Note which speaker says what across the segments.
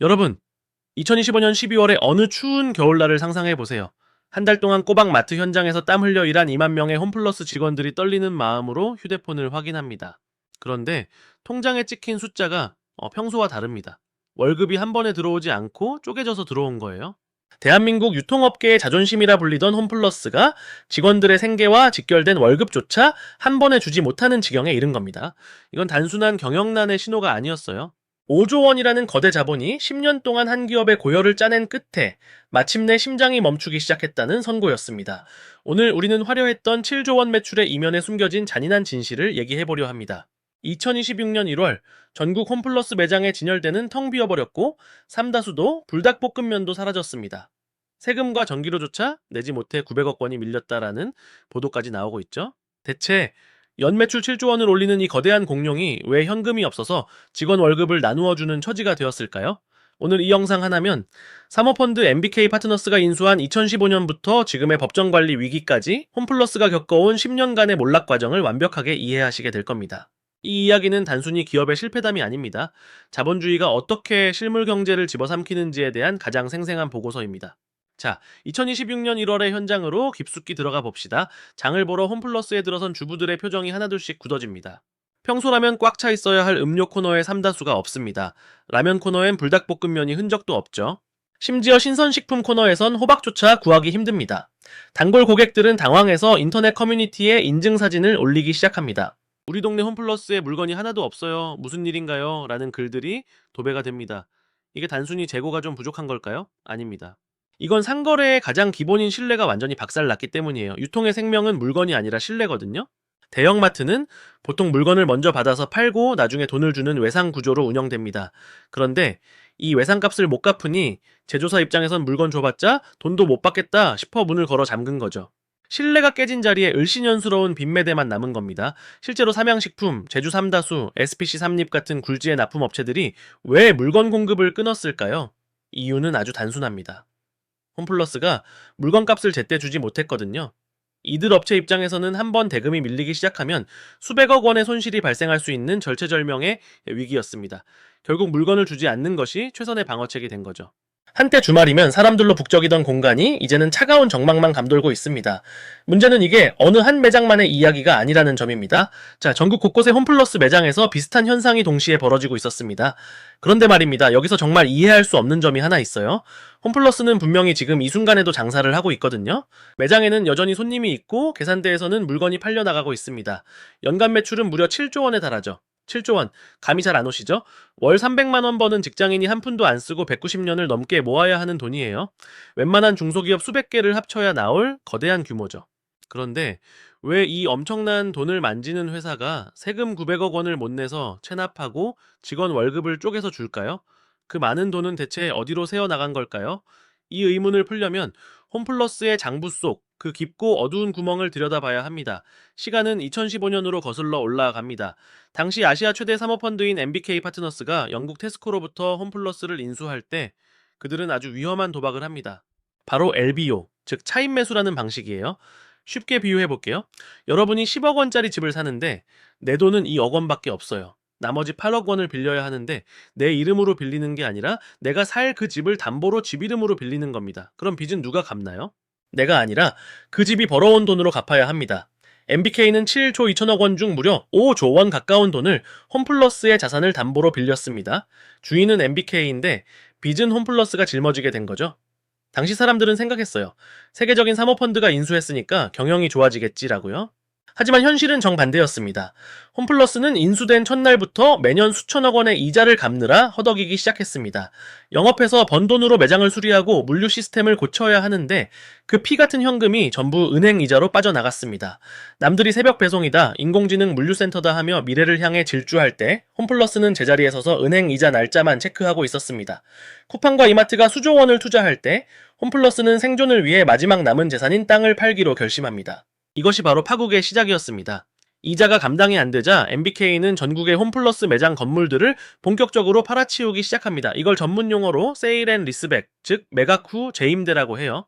Speaker 1: 여러분, 2025년 12월에 어느 추운 겨울날을 상상해 보세요. 한 달 동안 꼬박 마트 현장에서 땀 흘려 일한 2만 명의 홈플러스 직원들이 떨리는 마음으로 휴대폰을 확인합니다. 그런데 통장에 찍힌 숫자가 어, 평소와 다릅니다. 월급이 한 번에 들어오지 않고 쪼개져서 들어온 거예요. 대한민국 유통업계의 자존심이라 불리던 홈플러스가 직원들의 생계와 직결된 월급조차 한 번에 주지 못하는 지경에 이른 겁니다. 이건 단순한 경영난의 신호가 아니었어요. 5조 원이라는 거대 자본이 10년 동안 한 기업의 고열을 짜낸 끝에 마침내 심장이 멈추기 시작했다는 선고였습니다. 오늘 우리는 화려했던 7조 원 매출의 이면에 숨겨진 잔인한 진실을 얘기해보려 합니다. 2026년 1월 전국 홈플러스 매장에 진열되는 텅 비어버렸고 삼다수도 불닭볶음면도 사라졌습니다. 세금과 전기료조차 내지 못해 900억 원이 밀렸다라는 보도까지 나오고 있죠. 대체 연매출 7조 원을 올리는 이 거대한 공룡이 왜 현금이 없어서 직원 월급을 나누어 주는 처지가 되었을까요? 오늘 이 영상 하나면 사모펀드 MBK 파트너스가 인수한 2015년부터 지금의 법정 관리 위기까지 홈플러스가 겪어온 10년간의 몰락 과정을 완벽하게 이해하시게 될 겁니다. 이 이야기는 단순히 기업의 실패담이 아닙니다. 자본주의가 어떻게 실물 경제를 집어삼키는지에 대한 가장 생생한 보고서입니다. 자, 2026년 1월의 현장으로 깊숙이 들어가 봅시다. 장을 보러 홈플러스에 들어선 주부들의 표정이 하나둘씩 굳어집니다. 평소라면 꽉 차 있어야 할 음료 코너에 삼다수가 없습니다. 라면 코너엔 불닭볶음면이 흔적도 없죠. 심지어 신선식품 코너에선 호박조차 구하기 힘듭니다. 단골 고객들은 당황해서 인터넷 커뮤니티에 인증사진을 올리기 시작합니다. 우리 동네 홈플러스에 물건이 하나도 없어요. 무슨 일인가요? 라는 글들이 도배가 됩니다. 이게 단순히 재고가 좀 부족한 걸까요? 아닙니다. 이건 상거래의 가장 기본인 신뢰가 완전히 박살났기 때문이에요. 유통의 생명은 물건이 아니라 신뢰거든요. 대형마트는 보통 물건을 먼저 받아서 팔고 나중에 돈을 주는 외상 구조로 운영됩니다. 그런데 이 외상값을 못 갚으니 제조사 입장에선 물건 줘봤자 돈도 못 받겠다 싶어 문을 걸어 잠근 거죠. 신뢰가 깨진 자리에 을씨년스러운 빈매대만 남은 겁니다. 실제로 삼양식품, 제주 삼다수, SPC 삼립 같은 굴지의 납품업체들이 왜 물건 공급을 끊었을까요? 이유는 아주 단순합니다. 홈플러스가 물건값을 제때 주지 못했거든요. 이들 업체 입장에서는 한 번 대금이 밀리기 시작하면 수백억 원의 손실이 발생할 수 있는 절체절명의 위기였습니다. 결국 물건을 주지 않는 것이 최선의 방어책이 된 거죠. 한때 주말이면 사람들로 북적이던 공간이 이제는 차가운 정막만 감돌고 있습니다. 문제는 이게 어느 한 매장만의 이야기가 아니라는 점입니다. 자, 전국 곳곳의 홈플러스 매장에서 비슷한 현상이 동시에 벌어지고 있었습니다. 그런데 말입니다. 여기서 정말 이해할 수 없는 점이 하나 있어요. 홈플러스는 분명히 지금 이 순간에도 장사를 하고 있거든요. 매장에는 여전히 손님이 있고 계산대에서는 물건이 팔려나가고 있습니다. 연간 매출은 무려 7조 원에 달하죠. 7조 원. 감이 잘 안 오시죠? 월 300만 원 버는 직장인이 한 푼도 안 쓰고 190년을 넘게 모아야 하는 돈이에요. 웬만한 중소기업 수백 개를 합쳐야 나올 거대한 규모죠. 그런데 왜 이 엄청난 돈을 만지는 회사가 세금 900억 원을 못 내서 체납하고 직원 월급을 쪼개서 줄까요? 그 많은 돈은 대체 어디로 새어 나간 걸까요? 이 의문을 풀려면 홈플러스의 장부 속 그 깊고 어두운 구멍을 들여다봐야 합니다. 시간은 2015년으로 거슬러 올라갑니다. 당시 아시아 최대 사모펀드인 MBK 파트너스가 영국 테스코로부터 홈플러스를 인수할 때 그들은 아주 위험한 도박을 합니다. 바로 LBO, 즉 차입 매수라는 방식이에요. 쉽게 비유해 볼게요. 여러분이 10억 원짜리 집을 사는데 내 돈은 2억 원밖에 없어요. 나머지 8억 원을 빌려야 하는데 내 이름으로 빌리는 게 아니라 내가 살 그 집을 담보로 집 이름으로 빌리는 겁니다. 그럼 빚은 누가 갚나요? 내가 아니라 그 집이 벌어온 돈으로 갚아야 합니다. MBK는 7조 2천억 원 중 무려 5조 원 가까운 돈을 홈플러스의 자산을 담보로 빌렸습니다. 주인은 MBK인데 빚은 홈플러스가 짊어지게 된 거죠. 당시 사람들은 생각했어요. 세계적인 사모펀드가 인수했으니까 경영이 좋아지겠지라고요. 하지만 현실은 정반대였습니다. 홈플러스는 인수된 첫날부터 매년 수천억 원의 이자를 갚느라 허덕이기 시작했습니다. 영업해서 번 돈으로 매장을 수리하고 물류 시스템을 고쳐야 하는데 그 피 같은 현금이 전부 은행 이자로 빠져나갔습니다. 남들이 새벽 배송이다, 인공지능 물류센터다 하며 미래를 향해 질주할 때 홈플러스는 제자리에 서서 은행 이자 날짜만 체크하고 있었습니다. 쿠팡과 이마트가 수조 원을 투자할 때 홈플러스는 생존을 위해 마지막 남은 재산인 땅을 팔기로 결심합니다. 이것이 바로 파국의 시작이었습니다. 이자가 감당이 안 되자 MBK는 전국의 홈플러스 매장 건물들을 본격적으로 팔아치우기 시작합니다. 이걸 전문 용어로 세일 앤 리스백, 즉 매각 후 재임대라고 해요.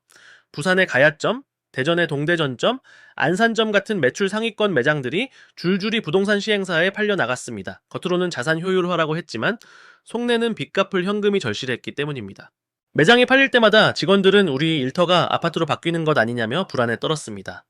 Speaker 1: 부산의 가야점, 대전의 동대전점, 안산점 같은 매출 상위권 매장들이 줄줄이 부동산 시행사에 팔려 나갔습니다. 겉으로는 자산 효율화라고 했지만 속내는 빚 갚을 현금이 절실했기 때문입니다. 매장이 팔릴 때마다 직원들은 우리 일터가 아파트로 바뀌는 것 아니냐며 불안에 떨었습니다.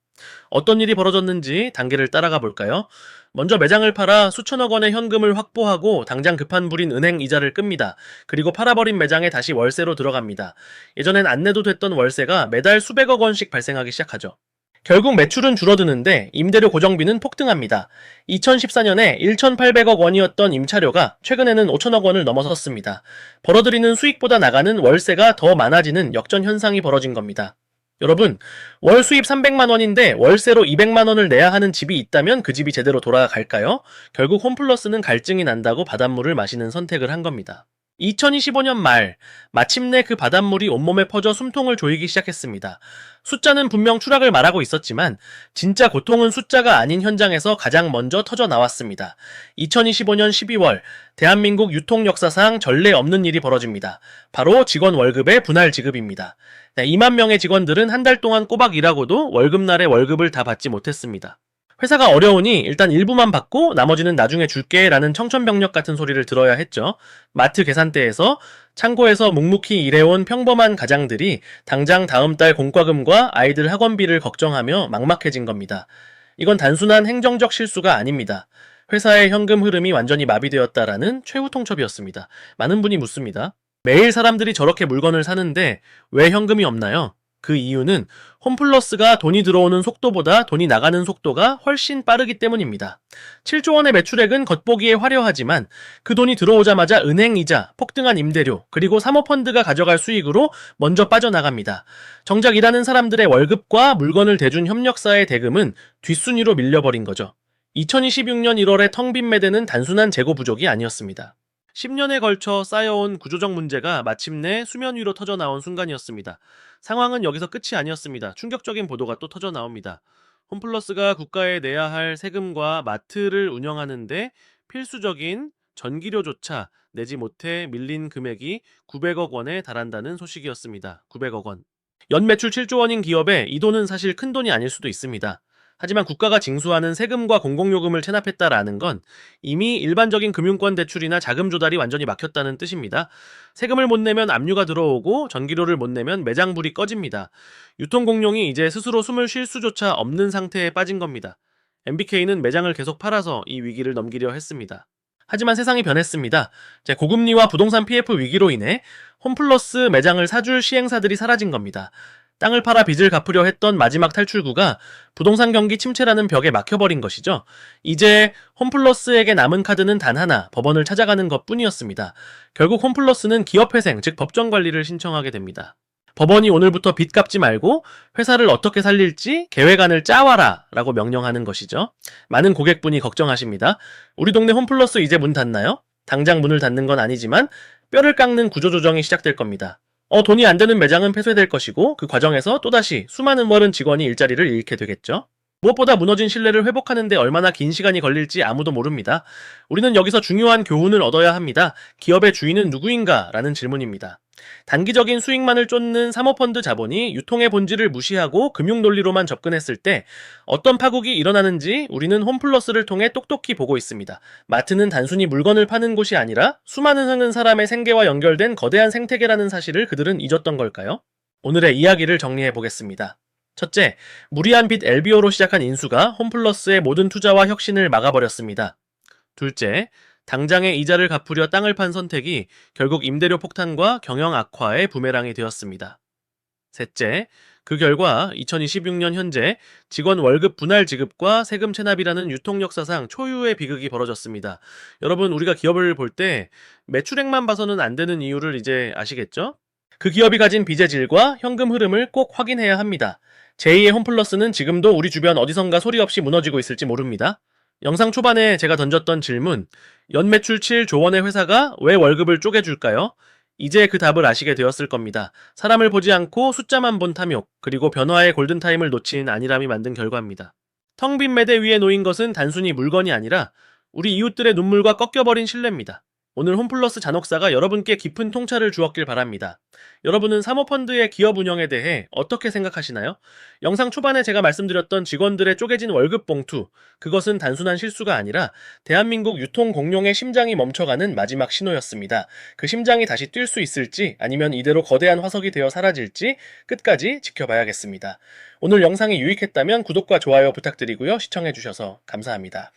Speaker 1: 어떤 일이 벌어졌는지 단계를 따라가 볼까요? 먼저 매장을 팔아 수천억 원의 현금을 확보하고 당장 급한 불인 은행 이자를 끕니다. 그리고 팔아버린 매장에 다시 월세로 들어갑니다. 예전엔 안 내도 됐던 월세가 매달 수백억 원씩 발생하기 시작하죠. 결국 매출은 줄어드는데 임대료 고정비는 폭등합니다. 2014년에 1,800억 원이었던 임차료가 최근에는 5천억 원을 넘어섰습니다. 벌어들이는 수익보다 나가는 월세가 더 많아지는 역전 현상이 벌어진 겁니다. 여러분, 월 수입 300만 원인데 월세로 200만 원을 내야 하는 집이 있다면 그 집이 제대로 돌아갈까요? 결국 홈플러스는 갈증이 난다고 바닷물을 마시는 선택을 한 겁니다. 2025년 말, 마침내 그 바닷물이 온몸에 퍼져 숨통을 조이기 시작했습니다. 숫자는 분명 추락을 말하고 있었지만, 진짜 고통은 숫자가 아닌 현장에서 가장 먼저 터져 나왔습니다. 2025년 12월, 대한민국 유통 역사상 전례 없는 일이 벌어집니다. 바로 직원 월급의 분할 지급입니다. 네, 2만 명의 직원들은 한 달 동안 꼬박 일하고도 월급날에 월급을 다 받지 못했습니다. 회사가 어려우니 일단 일부만 받고 나머지는 나중에 줄게 라는 청천벽력 같은 소리를 들어야 했죠. 마트 계산대에서 창고에서 묵묵히 일해온 평범한 가장들이 당장 다음 달 공과금과 아이들 학원비를 걱정하며 막막해진 겁니다. 이건 단순한 행정적 실수가 아닙니다. 회사의 현금 흐름이 완전히 마비되었다라는 최후 통첩이었습니다. 많은 분이 묻습니다. 매일 사람들이 저렇게 물건을 사는데 왜 현금이 없나요? 그 이유는 홈플러스가 돈이 들어오는 속도보다 돈이 나가는 속도가 훨씬 빠르기 때문입니다. 7조 원의 매출액은 겉보기에 화려하지만 그 돈이 들어오자마자 은행 이자, 폭등한 임대료, 그리고 사모펀드가 가져갈 수익으로 먼저 빠져나갑니다. 정작 일하는 사람들의 월급과 물건을 대준 협력사의 대금은 뒷순위로 밀려버린 거죠. 2026년 1월에 텅빈 매대는 단순한 재고 부족이 아니었습니다. 10년에 걸쳐 쌓여온 구조적 문제가 마침내 수면 위로 터져 나온 순간이었습니다. 상황은 여기서 끝이 아니었습니다. 충격적인 보도가 또 터져 나옵니다. 홈플러스가 국가에 내야 할 세금과 마트를 운영하는데 필수적인 전기료조차 내지 못해 밀린 금액이 900억 원에 달한다는 소식이었습니다. 900억 원. 연 매출 7조 원인 기업에 이 돈은 사실 큰 돈이 아닐 수도 있습니다. 하지만 국가가 징수하는 세금과 공공요금을 체납했다라는 건 이미 일반적인 금융권 대출이나 자금 조달이 완전히 막혔다는 뜻입니다. 세금을 못 내면 압류가 들어오고 전기료를 못 내면 매장불이 꺼집니다. 유통공룡이 이제 스스로 숨을 쉴 수조차 없는 상태에 빠진 겁니다. MBK는 매장을 계속 팔아서 이 위기를 넘기려 했습니다. 하지만 세상이 변했습니다. 자, 고금리와 부동산 PF 위기로 인해 홈플러스 매장을 사줄 시행사들이 사라진 겁니다. 땅을 팔아 빚을 갚으려 했던 마지막 탈출구가 부동산 경기 침체라는 벽에 막혀버린 것이죠. 이제 홈플러스에게 남은 카드는 단 하나, 법원을 찾아가는 것 뿐이었습니다. 결국 홈플러스는 기업회생, 즉 법정관리를 신청하게 됩니다. 법원이 오늘부터 빚 갚지 말고 회사를 어떻게 살릴지 계획안을 짜와라 라고 명령하는 것이죠. 많은 고객분이 걱정하십니다. 우리 동네 홈플러스 이제 문 닫나요? 당장 문을 닫는 건 아니지만 뼈를 깎는 구조조정이 시작될 겁니다. 어, 돈이 안 되는 매장은 폐쇄될 것이고 그 과정에서 또다시 수많은 머른 직원이 일자리를 잃게 되겠죠. 무엇보다 무너진 신뢰를 회복하는데 얼마나 긴 시간이 걸릴지 아무도 모릅니다. 우리는 여기서 중요한 교훈을 얻어야 합니다. 기업의 주인은 누구인가? 라는 질문입니다. 단기적인 수익만을 쫓는 사모펀드 자본이 유통의 본질을 무시하고 금융 논리로만 접근했을 때 어떤 파국이 일어나는지 우리는 홈플러스를 통해 똑똑히 보고 있습니다. 마트는 단순히 물건을 파는 곳이 아니라 수많은 흐는 사람의 생계와 연결된 거대한 생태계라는 사실을 그들은 잊었던 걸까요? 오늘의 이야기를 정리해 보겠습니다. 첫째, 무리한 빚 LBO로 시작한 인수가 홈플러스의 모든 투자와 혁신을 막아버렸습니다. 둘째, 당장의 이자를 갚으려 땅을 판 선택이 결국 임대료 폭탄과 경영 악화의 부메랑이 되었습니다. 셋째, 그 결과 2026년 현재 직원 월급 분할 지급과 세금 체납이라는 유통 역사상 초유의 비극이 벌어졌습니다. 여러분, 우리가 기업을 볼 때 매출액만 봐서는 안 되는 이유를 이제 아시겠죠? 그 기업이 가진 빚의 질과 현금 흐름을 꼭 확인해야 합니다. 제2의 홈플러스는 지금도 우리 주변 어디선가 소리 없이 무너지고 있을지 모릅니다. 영상 초반에 제가 던졌던 질문, 연매출 7조 원의 회사가 왜 월급을 쪼개줄까요? 이제 그 답을 아시게 되었을 겁니다. 사람을 보지 않고 숫자만 본 탐욕, 그리고 변화의 골든타임을 놓친 안일함이 만든 결과입니다. 텅 빈 매대 위에 놓인 것은 단순히 물건이 아니라 우리 이웃들의 눈물과 꺾여버린 신뢰입니다. 오늘 홈플러스 잔혹사가 여러분께 깊은 통찰을 주었길 바랍니다. 여러분은 사모펀드의 기업 운영에 대해 어떻게 생각하시나요? 영상 초반에 제가 말씀드렸던 직원들의 쪼개진 월급 봉투, 그것은 단순한 실수가 아니라 대한민국 유통 공룡의 심장이 멈춰가는 마지막 신호였습니다. 그 심장이 다시 뛸 수 있을지 아니면 이대로 거대한 화석이 되어 사라질지 끝까지 지켜봐야겠습니다. 오늘 영상이 유익했다면 구독과 좋아요 부탁드리고요. 시청해주셔서 감사합니다.